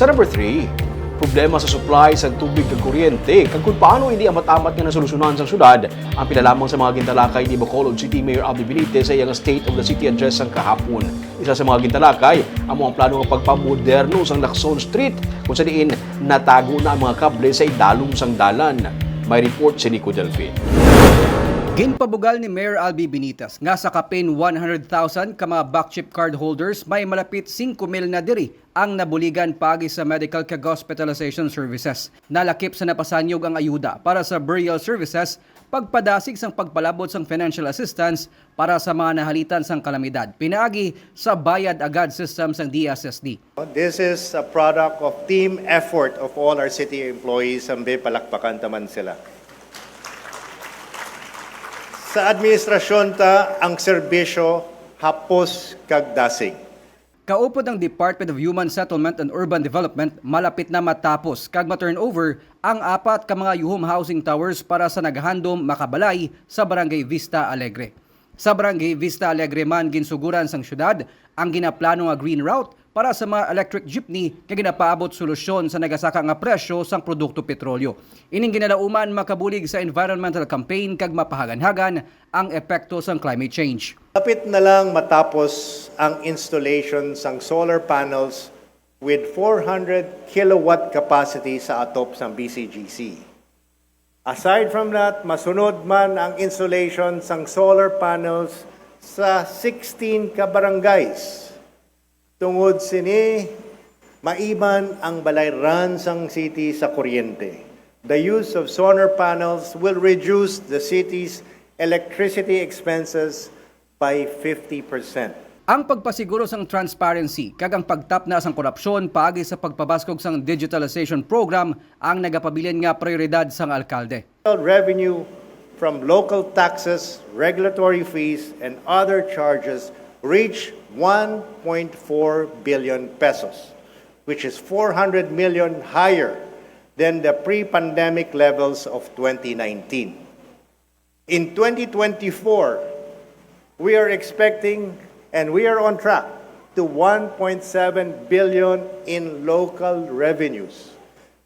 Sa number 3, problema sa supply sa tubig ug kuryente kag kung paano hindi amat-amat nga nasolusyonan sa syudad ang pinalamang sa mga gintalakay ni Bacolod City Mayor Abdi Benitez sa iyang State of the City address sang kahapon. Isa sa mga gintalakay ang mga plano nga pagpamoderno sang Lacson Street kung sa diin natago na ang mga kable sa idalom sang dalan. May report si Nico Delfin. Ginpabugal ni Mayor Albi Benitez nga sa kapin 100,000 ka mga back chip card holders may malapit 5 mil na diri ang nabuligan pagi sa medical kag hospitalization services. Nalakip sa napasanyog ang ayuda para sa burial services pagpadasig sang pagpalabot sang financial assistance para sa mga nahalitan sang kalamidad. Pinaagi sa bayad agad system sang DSSD. This is a product of team effort of all our city employees. Sambi palakpakan taman sila. Sa administrasyon ta, ang serbisyo hapos kag dasig. Kaupod ang Department of Human Settlement and Urban Development malapit na matapos kag ma-turnover ang apat ka mga yuhom housing towers para sa naghandom makabalay sa Barangay Vista Alegre. Sa Barangay Vista Alegre man ginsuguran sang syudad ang ginaplano nga green route para sa mga electric jeepney nga ginapaabot solusyon sa nagasaka nga presyo sang produkto petrolyo. Ining ginalauman makabulig sa environmental campaign kag mapahagan-hagan ang epekto sang climate change. Lapit na lang matapos ang installation ng solar panels with 400 kilowatt capacity sa atop ng BCGC. Aside from that, masunod man ang installation ng solar panels sa 16 ka barangays. Tungod sini, maiban ang balayran sang city sa kuryente. The use of solar panels will reduce the city's electricity expenses by 50%. Ang pagpasiguro sang transparency kag ang pagtap na sang korupsyon paagi sa pagpabaskog sang digitalization program ang nagapabilin nga prioridad sang alkalde. Revenue from local taxes, regulatory fees, and other charges reached 1.4 billion pesos, which is 400 million higher than the pre-pandemic levels of 2019. In 2024, we are expecting and we are on track to 1.7 billion in local revenues.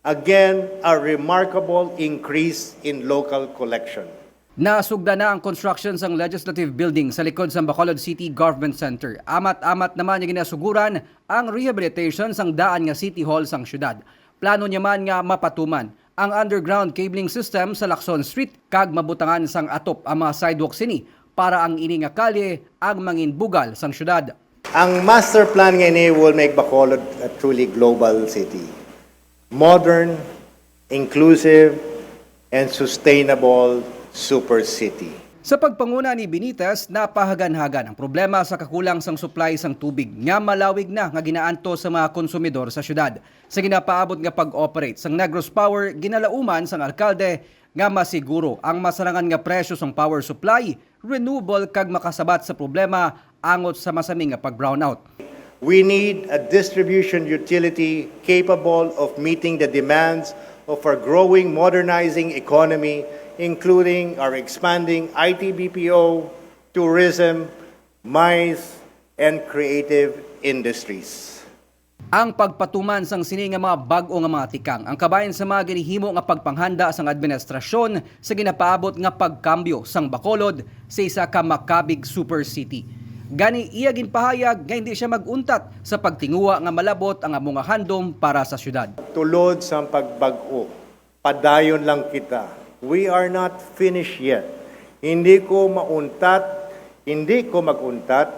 Again, a remarkable increase in local collection. Nasugda na ang construction sang legislative building sa likod sa Bacolod City Government Center. Amat-amat naman niya ginasuguran ang rehabilitation sang daan nga City Hall sang syudad. Plano niya man nga mapatuman ang underground cabling system sa Lacson Street kag mabutangan sang atop ang mga sidewalk sini para ang ini nga kalye ang mangin bugal sang syudad. Ang master plan ngayon eh will make Bacolod a truly global city. Modern, inclusive, and sustainable super city. Sa pagpanguna ni Benitez, napahagan-hagan ang problema sa kakulang sang supply sang tubig nga malawig na nga ginaanto sa mga konsumidor sa syudad. Sa ginapaabot nga pag-operate sang Negros Power, ginalauman sang alkalde nga masiguro ang masarangan nga presyo sang power supply, renewable kag makasabat sa problema angot sa masaming nga pag-brownout. We need a distribution utility capable of meeting the demands of our growing modernizing economy, including our expanding IT BPO, tourism, mines, and creative industries. Ang pagpatuman sang sini nga mga bag-o nga mga tikang ang kabayan sa mga ginihimo nga pagpanghanda sang administrasyon sa ginapaabot nga pagkambyo sang Bacolod sa isa ka makabig super city. Gani iya ginpahayag nga hindi siya maguntat sa pagtinguwa nga malabot ang among handom para sa syudad. Tulod sa pagbago, padayon lang kita. We are not finished yet. Hindi ko mauntat, hindi ko maguntat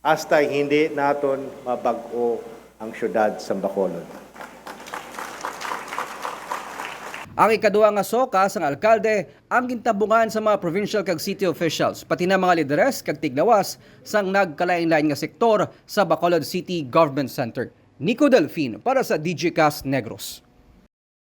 hasta hindi naton mabago ang syudad sa Bacolod. Ang ikaduha nga soka sang alkalde ang gintabungan sa mga provincial kag city officials pati na mga lideres kag tiglawas sang nagkalain-lain nga sektor sa Bacolod City Government Center. Nico Delfin para sa DGCast Negros.